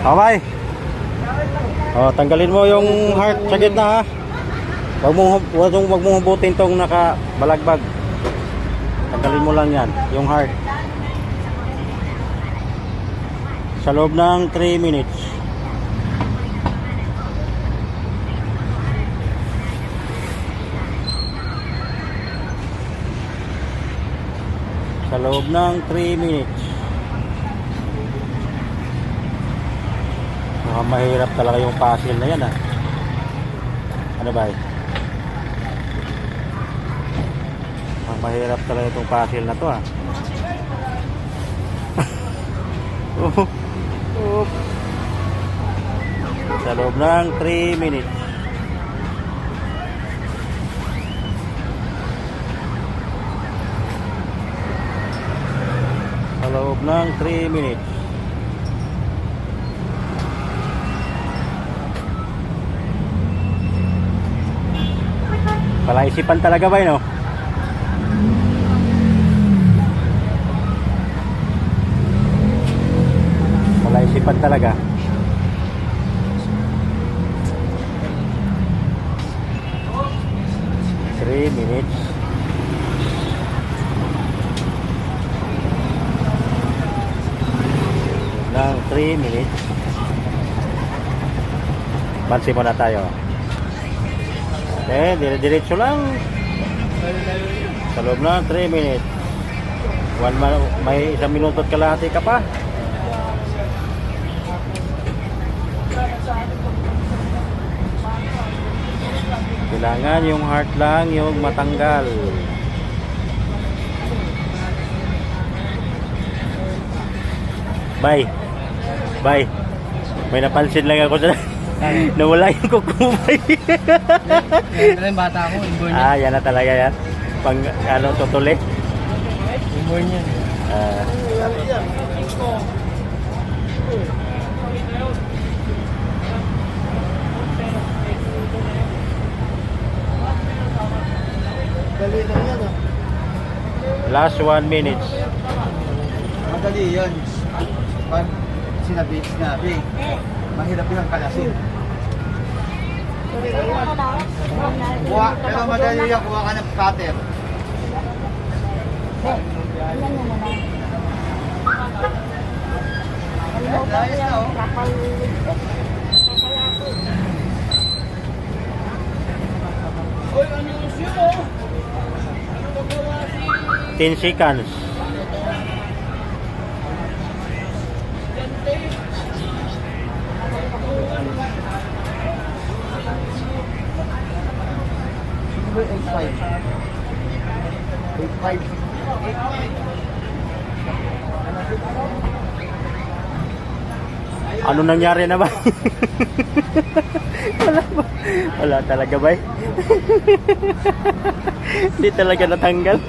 Okay. Oh, tanggalin mo yung heart sa gitna ha. Wag mo wag mong mong hubutin tong nakabalagbag. Tanggalin mo lang 'yan, yung heart. Sa loob ng 3 minutes. Sa loob ng 3 minutes. Mukhang mahirap talaga yung puzzle na yan ah. Ano ba eh? Mukhang mahirap talaga itong puzzle na to ah. Oh, oh. Sa loob ng 3 minutes. Sa loob ng 3 minutes. Palaisipan talaga ba yun, oh? Palaisipan talaga. Three minutes. Ng 3 minutes. Bansi muna tayo. Okay, dire-diretso lang. Sa loob na 3 minutes. One man, may isang minuto at kalahati ka pa. Kailangan yung heart lang yung matanggal. Bye. Bye. May napansin lang ako sa nawala yung kukumay. Yan yung bata ko, inborn niya. ah, yan na talaga yan. Pang ano tutuli. Inborn niya. Ah, Dali lang yan ah. last one minutes. Madali yun. Pag sinabi, sinabi, mahirap yung kalasin. Kuha, pero madali yan, kuha ka ng cutter. Ayos na oh. 10 seconds. 8.5. Ano nangyari na ba? wala ba? Wala talaga ba? Hindi talaga natanggal.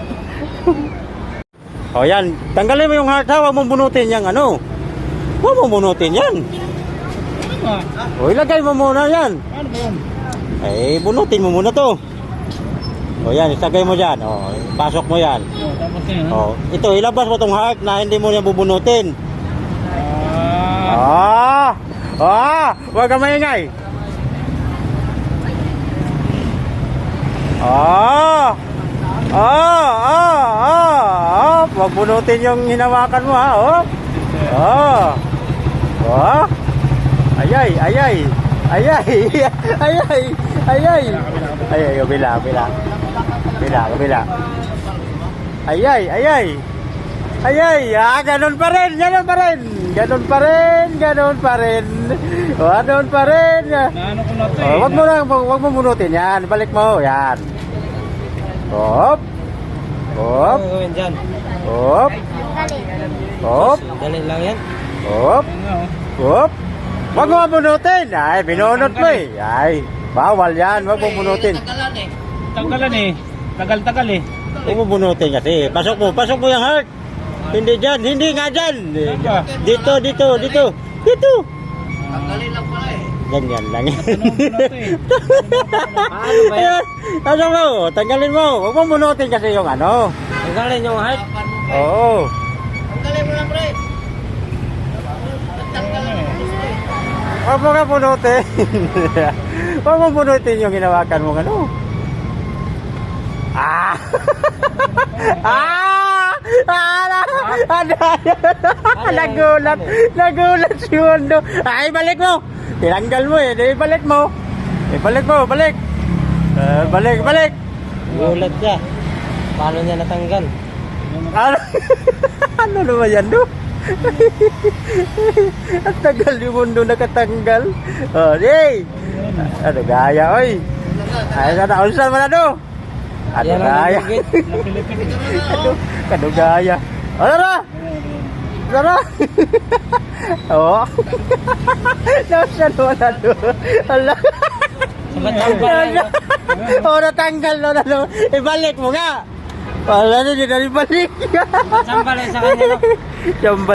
o yan, tanggalin mo yung heart ha, huwag mong bunutin yung ano. Huwag mong bunutin yan. O ilagay mo muna yan. Ano ba yun? Eh, bunutin mo muna to. O yan, isagay mo dyan. O, pasok mo yan. Oh, tapos na yun. O, ito, ilabas mo tong heart na hindi mo yan bubunutin. Ah. Ah! Ah! Huwag ka maingay. Ah! Ah! Ah! Ah! Ah! Huwag bunutin yung hinawakan mo ha. Oh! Ah! Ah! Ayay! Ayay! Ayay! Ayay! Ayay! Ayay! Kabila! Kabila! Kabila! Kabila! Ayay! Ayay! Ayay! Ah! Ganun pa rin! Ganun pa rin! Ganun pa rin! Ganun pa rin! Ganun pa rin! Naano ko na to Oh, wag mo lang, wag, wag mo bunutin yan. Balik mo, yan. Hop. Hop. Hop. Hop. Dali lang yan. Hop. Hop. Wag mo bunutin. Ay, binunot mo eh. Ay, bawal yan. Wag mo bunutin. Tagalan eh. Tagal-tagal eh. Huwag mo bunutin kasi. Pasok mo, pasok mo yung heart. Hindi dyan, hindi nga dyan. Dito, dito, dito. Dito. Tagalin lang pala eh. Ganyan lang. Eh. Paano ba yan? Ano mo? Tanggalin mo. Huwag mo bunutin kasi yung ano. Tagalin yung heart. Oo. Tanggalin mo lang pre. Tanggalin mo. Huwag mo nga punutin. Huwag mo punutin yung hinawakan mo ano. Ah! ah! Ah! Ano? Nagulat. Nagulat si Wando. Ay, balik mo. Tinanggal mo eh. Di, balik mo. Ibalik mo, balik. Eh, balik, balik. Gulat siya. Paano niya natanggal? Ano? ano naman yan, do? Ang tagal yung mundo nakatanggal. Oh, hey! Ano gaya, oy? Ay, sana, unsan mo na, do? Ano Yan ang gaya? nagigit. ano, ano? Ano na? Ano? Oo. Nasaan mo na, do? Ala. Oh, natanggal na na. Ibalik mo nga. Wala na, hindi na ibalik. Saan pala sa kanya? Yung